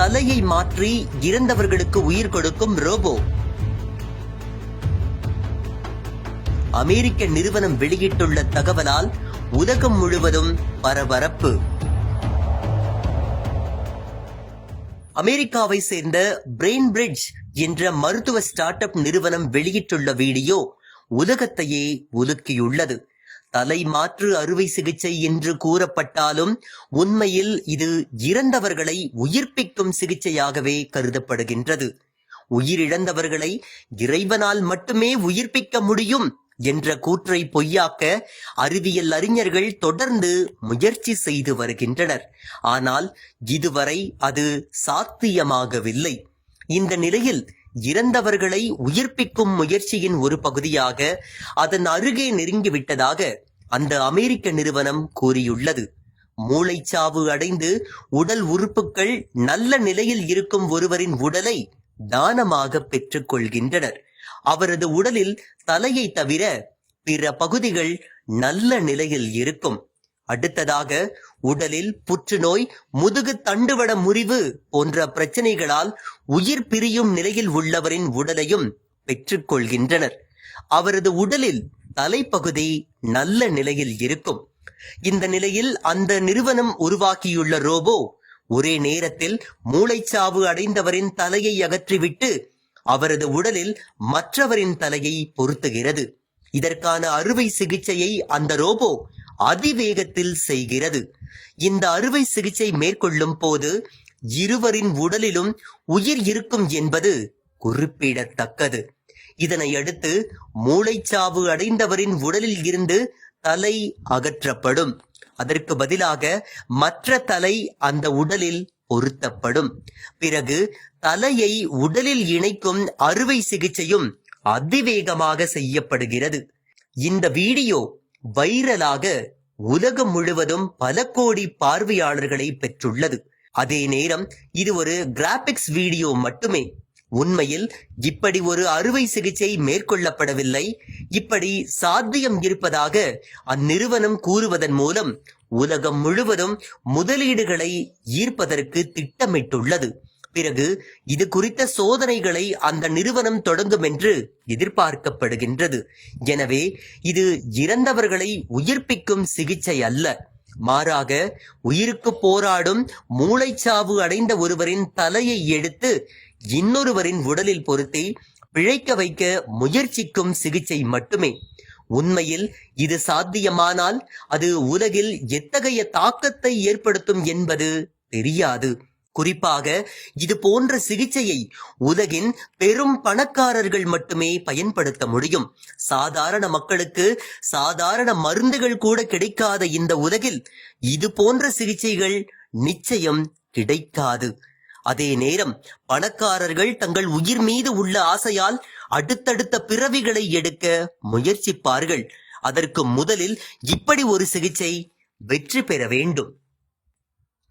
தலையை மாற்றி இறந்தவர்களுக்கு உயிர் கொடுக்கும் ரோபோ. அமெரிக்க நிறுவனம் வெளியிட்டுள்ள தகவலால் உலகம் முழுவதும் பரபரப்பு. அமெரிக்காவை சேர்ந்த பிரெயின் பிரிட்ஜ் என்ற மருத்துவ ஸ்டார்ட் அப் நிறுவனம் வெளியிட்டுள்ள வீடியோ உலகத்தையே ஒதுக்கியுள்ளது தலை மாற்று அறுவை சிகிச்சை என்று கூறப்பட்டாலும் உண்மையில் இது இறந்தவர்களை உயிர்ப்பிக்கும் சிகிச்சையாகவே கருதப்படுகின்றது. உயிரிழந்தவர்களை இறைவனால் மட்டுமே உயிர்ப்பிக்க முடியும் என்ற கூற்றை பொய்யாக்க அறிவியல் அறிஞர்கள் தொடர்ந்து முயற்சி செய்து வருகின்றனர். ஆனால் இதுவரை அது சாத்தியமாகவில்லை. இந்த நிலையில் இறந்தவர்களை உயிர்ப்பிக்கும் முயற்சியின் ஒரு பகுதியாக அதன் அருகே நெருங்கிவிட்டதாக அந்த அமெரிக்க நிறுவனம் கூறியுள்ளது. மூளைச்சாவு அடைந்து உடல் உறுப்புகள் நல்ல நிலையில் இருக்கும் ஒருவரின் உடலை தானமாக பெற்றுக் கொள்கின்றனர் அவரது உடலில் தலையை தவிர பிற பகுதிகள் நல்ல நிலையில் இருக்கும். அடுத்ததாக உடலில் புற்றுநோய் முதுகு தண்டுவட முறிவு போன்ற பிரச்சனைகளால் உயிர் பிரியும் நிலையில் உள்ளவரின் உடலையும் பெற்றுக்கொள்கின்றனர். அவரது உடலில் தலைப்பகுதி நல்ல நிலையில் இருக்கும். இந்த நிலையில் அந்த நிறுவனம் உருவாக்கியுள்ள ரோபோ ஒரே நேரத்தில் மூளைச்சாவு அடைந்தவரின் தலையை அகற்றிவிட்டு அவரது உடலில் மற்றவரின் தலையை பொருத்துகிறது. இதற்கான அறுவை சிகிச்சையை அந்த ரோபோ அதிவேகத்தில் செய்கிறது. இந்த அறுவை சிகிச்சை மேற்கொள்ளும் போது இருவரின் உடலிலும் உயிர் இருக்கும் என்பது குறிப்பிடத்தக்கது. இதனை அடுத்து மூளைச்சாவு அடைந்தவரின் உடலில் இருந்து தலை அகற்றப்படும். அதற்கு பதிலாக மற்ற தலை அந்த உடலில் பொருத்தப்படும். பிறகு தலையை உடலில் இணைக்கும் அறுவை சிகிச்சையும் அதிவேகமாக செய்யப்படுகிறது. இந்த வீடியோ வைரலாக உலகம் முழுவதும் பல கோடி பார்வையாளர்களை பெற்றுள்ளது. அதே நேரம் இது ஒரு கிராபிக்ஸ் வீடியோ மட்டுமே. உண்மையில் இப்படி ஒரு அறுவை சிகிச்சை மேற்கொள்ளப்படவில்லை. இப்படி சாத்தியம் இருப்பதாக அந்நிறுவனம் கூறுவதன் மூலம் உலகம் முழுவதும் முதலீடுகளை ஈர்ப்பதற்கு திட்டமிட்டுள்ளது. பிறகு இது குறித்த சோதனைகளை அந்த நிறுவனம் தொடங்கும் என்று எதிர்பார்க்கப்படுகின்றது. எனவே இது இறந்தவர்களை உயிர்ப்பிக்கும் சிகிச்சை அல்ல. மாறாக உயிருக்கு போராடும் மூளைச்சாவு அடைந்த ஒருவரின் தலையை எடுத்து இன்னொருவரின் உடலில் பொருத்தி பிழைக்க வைக்க முயற்சிக்கும் சிகிச்சை மட்டுமே. உண்மையில் இது சாத்தியமானால் அது உலகில் எத்தகைய தாக்கத்தை ஏற்படுத்தும் என்பது தெரியாது. குறிப்பாக இது போன்ற சிகிச்சையை உலகின் பெரும் பணக்காரர்கள் மட்டுமே பயன்படுத்த முடியும். சாதாரண மக்களுக்கு சாதாரண மருந்துகள் கூட கிடைக்காத இந்த உலகில் இது போன்ற சிகிச்சைகள் நிச்சயம் கிடைக்காது. அதே நேரம் பணக்காரர்கள் தங்கள் உயிர் மீது உள்ள ஆசையால் அடுத்தடுத்த பிறவிகளை எடுக்க முயற்சிப்பார்கள். அதற்கு முதலில் இப்படி ஒரு சிகிச்சை வெற்றி பெற வேண்டும்.